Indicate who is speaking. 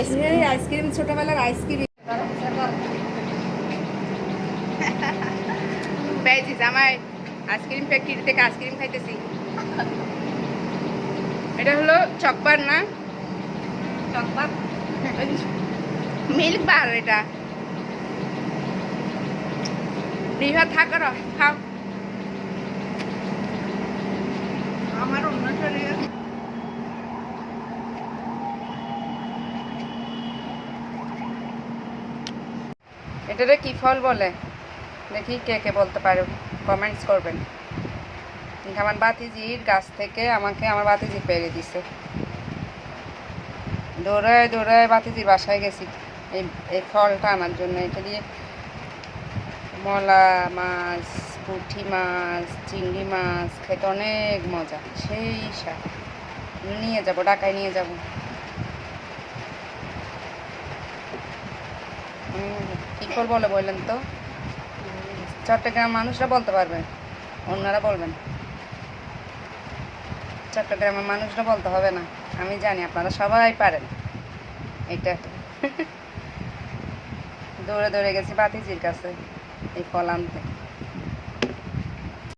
Speaker 1: Ice cream. Ice cream ছোটবেলার ice cream. পেয়েছিস আমার আইসক্রিম ফ্যাক্টরি থেকে আইসক্রিম খাইতেছি। এটা হলো চকবার না? চকবার মিল্ক বার এটা। রিহা থাকার খাও।
Speaker 2: আমার অন্য শরীরে
Speaker 1: এটারে কি ফল বলে? দেখি কে কে বলতে পারো। কমেন্টস করবেন। আমার বাতিজির গাছ থেকে আমাকে আমার বাতিজি পেরে দিছে। দৌড়ায় দৌড়ায় বাতিজির বাসায় গেছি। এই এই ফলটা আনার জন্য। এটা দিয়ে মলা মাছ পুঁটি মাছ চিংড়ি মাছ খেতে অনেক মজা। সেই স্বাদ নিয়ে যাব ঢাকায় নিয়ে যাব। হুম, কি করব বলে বললেন তো? চট্টগ্রাম মানুষরা বলতে পারবে। অন্যরা বলবেন চট্টগ্রামের মানুষরা বলতে হবে না। আমি জানি, আপনারা সবাই পারেন। এটা। দৌড়ে দৌড়ে গেছি বাতিজির কাছে, এই ফল আনতে